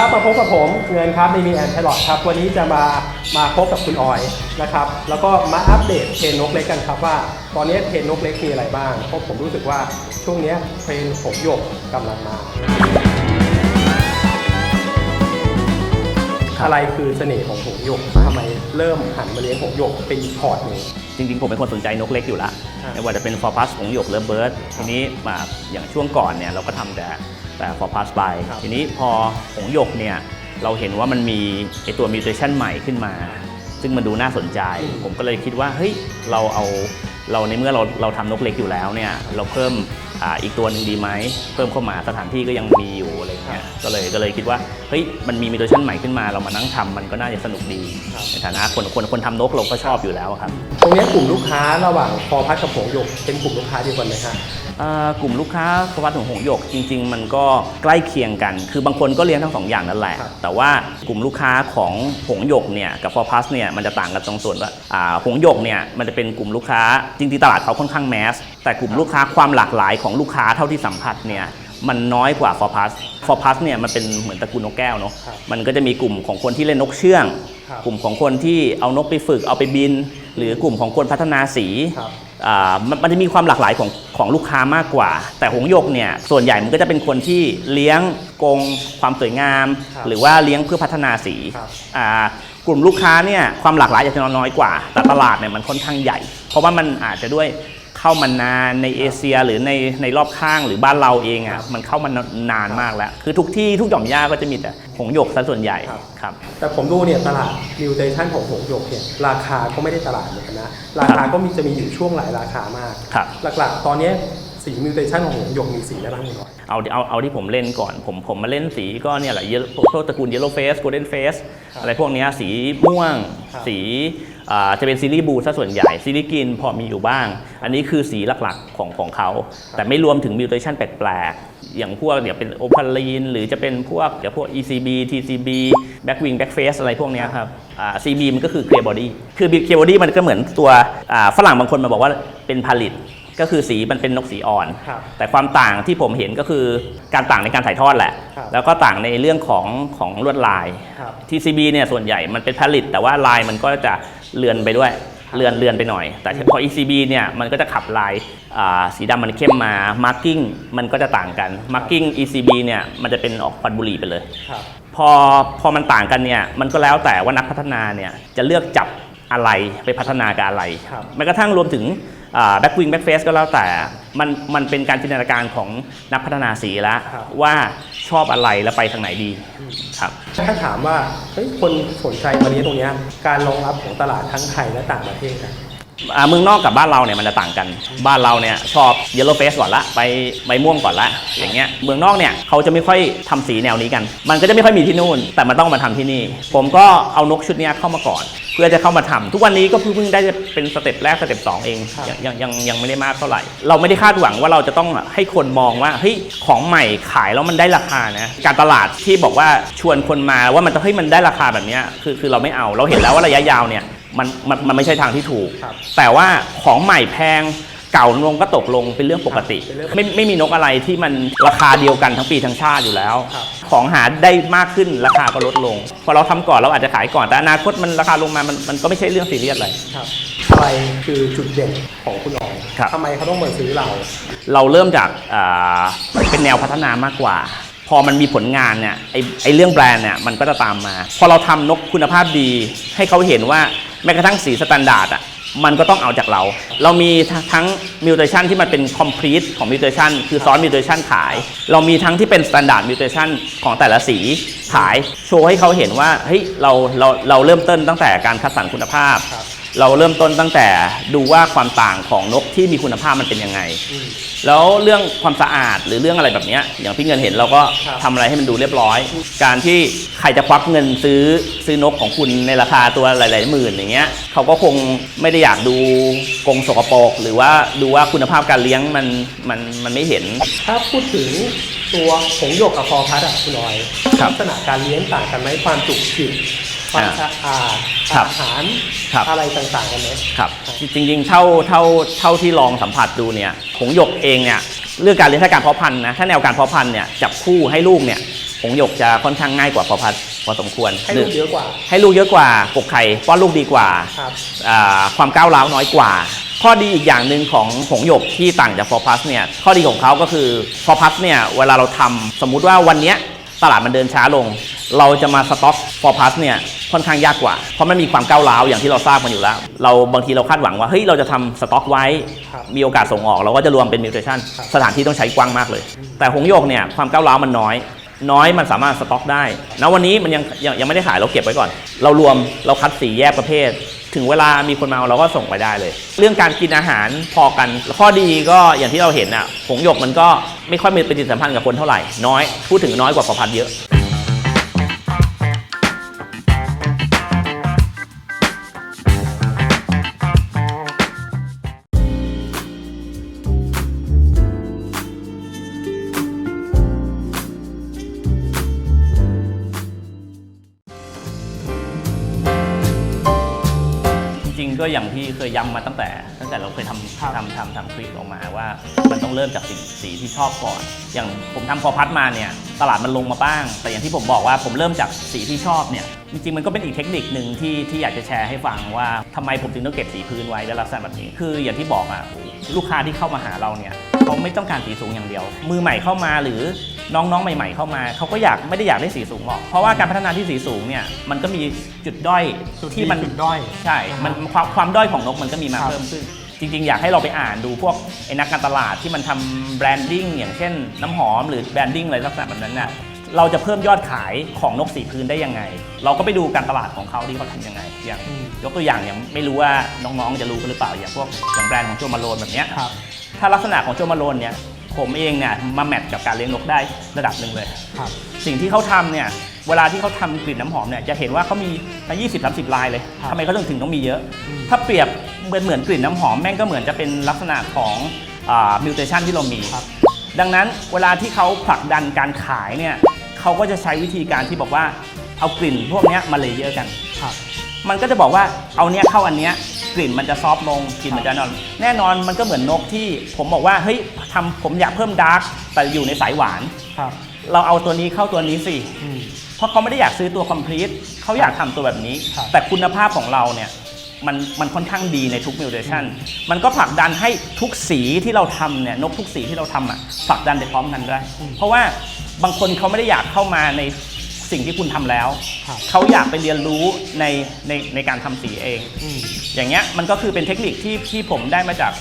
ครับมาพบกับผมเงินครับในมีแอนแครอทครับ วันนี้จะมามาพบกับคุณออยนะครับ แล้วก็มาอัปเดตเทรนนกเล็กกันครับว่า ตอนนี้เทรนนกเล็กมีอะไรบ้าง เพราะผมรู้สึกว่าช่วงเนี้ยเทรนหงส์หยกกำลังมา อะไรคือเสน่ห์ของหงส์หยกทำไมเริ่มหันมาเลี้ยงหงส์หยกเป็นอีกพอร์ตหนึ่ง จริงๆ ผมเป็นคนสนใจนกเล็กอยู่แล้วครับไม่ว่าจะเป็นฟอร์พัสของหยกเลิฟเบิร์ดทีนี้มาอย่างช่วงก่อนเนี่ยเราก็ทำแต่ แต่ฟอร์พัสไปครับทีนี้พอของหยกเนี่ยเราเห็นว่ามันมีไอตัวมิวเทชันใหม่ขึ้นมา ซึ่งมันดูน่าสนใจ ผมก็เลยคิดว่าเฮ้ยเราเอาเราในเมื่อเราเราทำนกเล็กอยู่แล้วเนี่ยเราเพิ่มอ่าอีกตัวหนึ่งดีไหมเพิ่มเข้ามาสถานที่ก็ยังมีอยู่อะไรเงี้ยก็เลยก็เลยคิดว่าเฮ้ยมันมีมิวเทชันใหม่ขึ้นมา เรามานั่งทำมันก็น่าจะสนุกดีครับในฐานะคนคนคนทำนกเราก็ชอบอยู่แล้วครับ ตรงเนี้ยกลุ่มลูกค้าระหว่างพอพัดกับหงส์หยกเป็นกลุ่มลูกค้าเดียวกันไหมครับอ่า กลุ่มลูกค้าสวัสดิ์ของหงส์หยกจริง ๆ มันก็ใกล้เคียงกัน คือบางคนก็เลี้ยงทั้งสองอย่างนั่นแหละครับแต่ว่ากลุ่มลูกค้าของหงส์หยกเนี่ยกับฟอร์พัสเนี่ยมันจะต่างกันตรงส่วนว่าอ่าหงส์หยกเนี่ยมันจะเป็นกลุ่มลูกค้าจริงๆตลาดเขาค่อนข้างแมสแต่กลุ่มลูกค้าความหลากหลายของลูกค้าเท่าที่สัมผัสเนี่ยมันน้อยกว่าฟอร์พัสฟอร์พัสเนี่ยมันเป็นเหมือนตระกูลนกแก้วเนาะครับมันก็จะมีกลุ่มของคนที่เล่นนกเชื่องครับกลุ่มของคนที่เอานกไปฝึกเอาไปบิน หรือกลุ่มของคนพัฒนาสีครับอ่ามันมันจะมีความหลากหลายของของลูกค้ามากกว่า แต่หงส์หยกเนี่ยส่วนใหญ่มันก็จะเป็นคนที่เลี้ยงกรงความสวยงาม ครับหรือว่าเลี้ยงเพื่อพัฒนาสีครับ อ่ากลุ่มลูกค้าเนี่ยความหลากหลายอาจจะน้อยกว่าแต่ตลาดเนี่ยมันค่อนข้างใหญ่ เพราะว่ามันอาจจะด้วย เข้ามานานในเอเชียหรือในในรอบข้างหรือบ้านเราเองครัอะบมันเข้ามานานมากแล้ว คือทุกที่ทุกหย่อมหญ้าก็จะมีแต่หงส์หยกซะส่วนใหญ่ครับครับ แต่ผมดูเนี่ยตลาดมิวเทชันของหงส์หยกเนี่ยราคาก็ไม่ได้ตลาดเหมือนกันนะ ราคาก็มีจะมีอยู่ช่วงหลายราคามากครับหลักๆ ตอนเนี้ยสีมิวเทชันของหงส์หยกมีสีอะไรบ้างหน่อยเอาเอาเอาที่ผมเล่นก่อน ผมผมมาเล่นสีก็เนี่ยแหละ yellow พวกตระกูล yellow face golden face ครับอะไรพวกเนี้ยสีม่วงครับสีอ่า จะเป็นซีรีส์บูซะส่วนใหญ่ซีรีส์กินพอมีอยู่บ้าง อันนี้คือสีหลักๆของของเขา แต่ไม่รวมถึงมิวเทชันแปลกๆ อย่างพวกเดี๋ยวเป็นโอพาลีนหรือจะเป็นพวกเดี๋ยวพวก ECB TCB backwing backface อะไรพวกเนี้ยครับอ่า CB มันก็คือ clear body คือ clear body มันก็เหมือนตัวอ่าฝรั่งบางคนมาบอกว่าเป็นผลิตก็คือสีมันเป็นนกสีอ่อนครับแต่ความต่างที่ผมเห็นก็คือการต่างในการถ่ายทอดแหละครับแล้วก็ต่างในเรื่องของของลวดลายครับ TCB เนี่ยส่วนใหญ่มันเป็นผลิต แต่ว่าลายมันก็จะ เลือนไปด้วยเลือนเลือนไปหน่อย แต่พอ ECB เนี่ยมันก็จะขับลายอ่าสีดำมันเข้มมา Marking มันก็จะต่างกัน Marking ECB เนี่ยมันจะเป็นออกควันบุหรี่ไปเลยครับพอพอมันต่างกันเนี่ยมันก็แล้วแต่ว่านักพัฒนาเนี่ยจะเลือกจับอะไรไปพัฒนากับอะไรครับแม้กระทั่งรวมถึง แบ็กวิงแบ็กเฟสก็แล้วแต่มันมันเป็นการจินตนาการของนักพัฒนาสีแล้วครับ ว่าชอบอะไรแล้วไปทางไหนดีครับ ถ้าถามว่าเฮ้ยคนสนใจมาเลี้ยงตรงเนี้ยการรองรับของตลาดทั้งไทยและต่างประเทศอะ อ่าเมืองนอกกับบ้านเราเนี่ยมันจะต่างกัน บ้านเราเนี่ยชอบ yellow face ก่อนละไปใบม่วงก่อนละอย่างเงี้ยเมืองนอกเนี่ยเขาจะไม่ค่อยทำสีแนวนี้กัน มันก็จะไม่ค่อยมีที่นู่น แต่มันต้องมาทำที่นี่ ผมก็เอานกชุดเนี้ยเข้ามาก่อน เพื่อจะเข้ามาทำทุกวันนี้ก็เพิ่งเพิ่งได้เป็นสเต็ปแรกสเต็ปสองเองครับยังยังยังยังไม่ได้มากเท่าไหร่ เราไม่ได้คาดหวังว่าเราจะต้องให้คนมองว่าเฮ้ยของใหม่ขายแล้วมันได้ราคานะการตลาดที่บอกว่าชวนคนมาว่ามันจะเฮ้ยมันได้ราคาแบบเนี้ยคือคือเราไม่เอาเราเห็นแล้วว่าระยะยาวเนี่ย มันมันมันไม่ใช่ทางที่ถูก ครับแต่ว่าของใหม่แพงเก่าลงก็ตกลงเป็นเรื่องปกติเป็นเรื่องปกติไม่ไม่มีนกอะไรที่มันราคาเดียวกันทั้งปีทั้งชาติอยู่แล้ว ครับ ของหาได้มากขึ้นราคาก็ลดลง พอเราทำก่อนเราอาจจะขายก่อนแต่อนาคตมันราคาลงมามันมันก็ไม่ใช่เรื่องซีเรียสอะไร ครับอะไรคือจุดเด่นของคุณออยครับ ทำไมเขาต้องมาซื้อเรา เราเริ่มจากอ่าเป็นแนวพัฒนามากกว่า พอมันมีผลงานเนี่ยไอไอเรื่องแบรนด์เนี่ยมันก็จะตามมา พอเราทำนกคุณภาพดี ให้เขาเห็นว่า แม้กระทั่งสีสแตนดาร์ดอะมันก็ต้องเอาจากเรา เรามีทั้งมิวเทชันที่มันเป็นคอมพลีทของมิวเทชันคือซ้อนมิวเทชันขาย เรามีทั้งที่เป็นสแตนดาร์ดมิวเทชันของแต่ละสีขาย โชว์ให้เขาเห็นว่าเฮ้ยเราเราเราเริ่มต้นตั้งแต่การคัดสรรคุณภาพ เราเริ่มต้นตั้งแต่ดูว่าความต่างของนกที่มีคุณภาพมันเป็นยังไงอืมแล้วเรื่องความสะอาดหรือเรื่องอะไรแบบเนี้ยอย่างพี่เงินเห็นเราก็ครับทำอะไรให้มันดูเรียบร้อย การที่ใครจะควักเงินซื้อซื้อนกของคุณในราคาตัวหลาย ๆ หมื่นอย่างเงี้ยเขาก็คงไม่ได้อยากดูกรงสกปรกหรือว่าดูว่าคุณภาพการเลี้ยงมันมันมันไม่เห็น ถ้าพูดถึงตัวหงส์หยกกับคอพัดอะคุณออยครับลักษณะการเลี้ยงต่างกันไหมความจุจิต ความอ่าสะอาดครับอาหารครับ อะไรต่างๆกันไหม ครับจริงๆเท่าเท่าเท่าที่ลองสัมผัสดูเนี่ยหงส์หยกเองเนี่ยเรื่องการเลี้ยงถ้าการเพาะพันธุ์นะถ้าแนวการเพาะพันธุ์เนี่ยจับคู่ให้ลูกเนี่ยผงหยกจะค่อนข้างง่ายกว่าพอพัดพอสมควรให้ลูกเยอะกว่า ให้ลูกเยอะกว่ากกไข่ป้อนลูกดีกว่าครับ อ่าความก้าวร้าวน้อยกว่า ข้อดีอีกอย่างหนึ่งของผงหยกที่ต่างจากฟอร์พัสเนี่ยข้อดีของเขาก็คือฟอร์พัสเนี่ยเวลาเราทำสมมุติว่าวันเนี้ยตลาดมันเดินช้าลง เราจะมาสต็อกฟอร์พัสเนี่ย ค่อนข้างยากกว่า เพราะมันมีความก้าวร้าวอย่างที่เราทราบกันอยู่แล้ว เราบางทีเราคาดหวังว่าเฮ้ยเราจะทำสต็อกไว้ ครับมีโอกาสส่งออก เราก็จะรวมเป็นมิวเทชันครับ สถานที่ต้องใช้กว้างมากเลย แต่หงโยกเนี่ยความก้าวร้าวมันน้อย น้อยมันสามารถสต็อกได้ณวันนี้มันยังยังยังไม่ได้ขายเราเก็บไว้ก่อน เรารวมเราคัดสีแยกประเภท ถึงเวลามีคนมาเอาเราก็ส่งไปได้เลย เรื่องการกินอาหารพอกัน ข้อดีก็อย่างที่เราเห็นอะผงหยกมันก็ไม่ค่อยมีปฏิสัมพันธ์กับคนเท่าไหร่น้อยพูดถึงน้อยกว่าประพัดเยอะ ก็อย่างที่เคยย้ำมาตั้งแต่ ตั้งแต่เราเคยทครับำทำทำทำคลิปออกมาว่า มันต้องเริ่มจากสีสีที่ชอบก่อน อย่างผมทำพอพัดมาเนี่ยตลาดมันลงมาบ้าง แต่อย่างที่ผมบอกว่าผมเริ่มจากสีที่ชอบเนี่ยจริงๆมันก็เป็นอีกเทคนิคหนึ่งที่ที่อยากจะแชร์ให้ฟังว่าทำไมผมถึงต้องเก็บสีพื้นไว้ในลักษณะแบบนี้ คืออย่างที่บอกอะลูกค้าที่เข้ามาหาเราเนี่ย เขาไม่ต้องการสีสูงอย่างเดียว มือใหม่เข้ามาหรือน้องๆ ใหม่ๆ เข้ามา เขาก็อยากไม่ได้อยากได้สีสูงหรอก เพราะว่าการพัฒนาที่สีสูงเนี่ยมันก็มีจุดด้อยจุดที่มันจุดด้อยใช่นะครับมันความความด้อยของนกมันก็มีมาครับ เพิ่มขึ้น จริง ๆ อยากให้เราไปอ่านดูพวกไอ้นักการตลาดที่มันทำแบรนดิ้งอย่างเช่นน้ำหอมหรือแบรนดิ้งอะไรลักษณะแบบนั้นน่ะ เราจะเพิ่มยอดขายของนกสีพื้นได้ยังไง เราก็ไปดูการตลาดของเขาที่เขาทำยังไง อย่างอืมยกตัวอย่างอย่างไม่รู้ว่าน้องๆจะรู้กันหรือเปล่าอย่างพวกอย่างแบรนด์ของโจมาโลนแบบเนี้ยครับถ้ถ้าลักษณะของโจมาโลนเนี่ยผมเองเนี่ยมาแมทกับการเลี้ยงนกได้ระดับหนึ่งเลยครับสิ่งที่เขาทำเนี่ยเวลาที่เขาทำกลิ่นน้ำหอมเนี่ยจะเห็นว่าเขามีมา20 30 ลายเลยครับทำไมเขาถึงถึงต้องมีเยอะอืมถ้าเปรียบเหมือนเหมือนกลิ่นน้ำหอมแม่งก็เหมือนจะเป็นลักษณะของมิวเทชันที่เรามีครับดังนั้นเวลาที่เขาผลักดันการขายเนี่ย เขาก็จะใช้วิธีการที่บอกว่าเอากลิ่นพวกเนี้ยมาเลเยอร์กัน ครับ มันก็จะบอกว่าเอาเนี้ยเข้าอันเนี้ยกลิ่นมันจะซอฟต์ลงกลิ่นมันจะนอน แน่นอนมันก็เหมือนนกที่ผมบอกว่าเฮ้ยทำผมอยากเพิ่มดาร์กแต่อยู่ในสายหวาน ครับ เราเอาตัวนี้เข้าตัวนี้สิ อืม เพราะเขาไม่ได้อยากซื้อตัว complete เขาอยากทำตัวแบบนี้ ครับแต่คุณภาพของเราเนี่ยมันมันค่อนข้างดีในทุก mutation มันก็ผลักดันให้ทุกสีที่เราทำเนี่ยนกทุกสีที่เราทำอะผลักดันไปพร้อมกันได้เพราะว่า บางคนเขาไม่ได้อยากเข้ามาในสิ่งที่คุณทำแล้วครับเขาอยากไปเรียนรู้ในในในการทำสีเองอืมอย่างเงี้ยมันก็คือเป็นเทคนิคที่ที่ผมได้มาจาก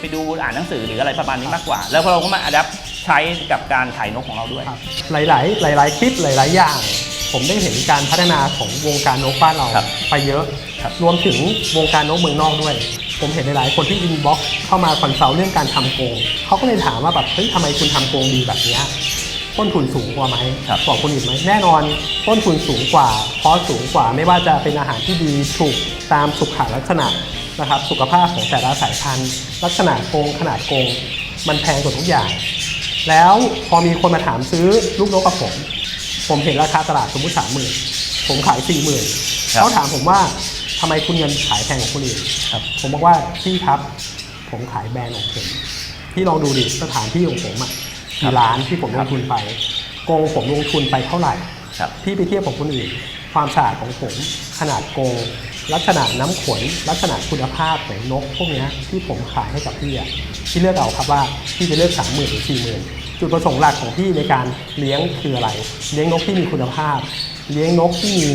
ไปดูอ่านหนังสือหรืออะไรประมาณนี้มากกว่า แล้วเราก็มาอัดแอปใช้กับการถ่ายนกของเราด้วยครับหลาย ๆ หลาย ๆ คลิปหลาย ๆ อย่าง ผมได้เห็นการพัฒนาของวงการนกบ้านเราครับไปเยอะครับรวมถึงวงการนกเมืองนอกด้วย ผมเห็นหลาย ๆ คนที่อินบ็อกเข้ามาคอนซัลท์เรื่องการทำกรงเขาก็เลยถามว่าแบบเฮ้ยทำไมคุณทำกรงดีแบบเนี้ย ต้นทุนสูงกว่าไหมครับบอกคนอื่นไหมแน่นอนต้นทุนสูงกว่าคอสสูงกว่าไม่ว่าจะเป็นอาหารที่ดีถูกตามสุขลักษณะนะครับสุขภาพของแต่ละสายพันธุ์ ลักษณะกรงขนาดกรงมันแพงกว่าทุกอย่าง แล้วพอมีคนมาถามซื้อลูกนกกับผม ผมเห็นราคาตลาดสมมติสามหมื่นผมขายสี่หมื่นครับเขาถามผมว่าทำไมคุณเงินขายแพงกว่าคนอื่นครับผมบอกว่าพี่ครับ ผมขายแบรนด์ของผมพี่ลองดูดิสถานที่ของผมอะ กี่ล้านที่ผมลงทุนไปกรงผมลงทุนไปเท่าไหร่ครับพี่ไปเทียบกับคนอื่น ความสะอาดของผมขนาดกรงลักษณะน้ำขนลักษณะคุณภาพของนกพวกเนี้ยที่ผมขายให้กับพี่อะพี่เลือกเอาครับว่าพี่จะเลือกสามหมื่นหรือสี่หมื่นจุดประสงค์หลักของพี่ในการเลี้ยงคืออะไร เลี้ยงนกที่มีคุณภาพ เลี้ยงนกที่มี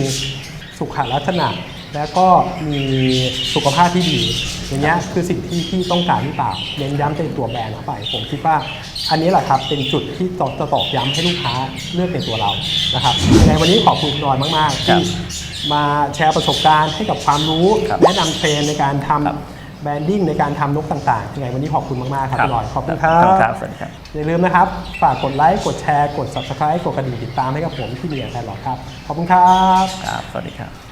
สุขลักษณะ และก็มีสุขภาพที่ดี อย่างเงี้ยคือสิ่งที่พี่ต้องการหรือเปล่าเน้นย้ำเป็นตัวแบรนด์เข้าไป ผมคิดว่าอันนี้แหละครับเป็นจุดที่จะจะตอกย้ำให้ลูกค้าเลือกเป็นตัวเรานะครับในวันนี้ขอบคุณคุณนอยมากๆครัที่บมาแชร์ประสบการณ์ให้กับความรู้ครับแนะนำเทรนในการทครับำแบรนดิ้งในการทำนกต่างๆยังไงวันนี้ขอบคุณมาก ๆ ครับพี่ลอย ขอบคุณครัครับบสวัสดีครับ อย่าลืมนะครับ ฝากกดไลค์ กดแชร์ กด subscribe กดกระดิ่งติดตามให้กับผมที่มีแอนแทนหลอดครับ ขอบคุณครับ ครับ สวัสดีครับ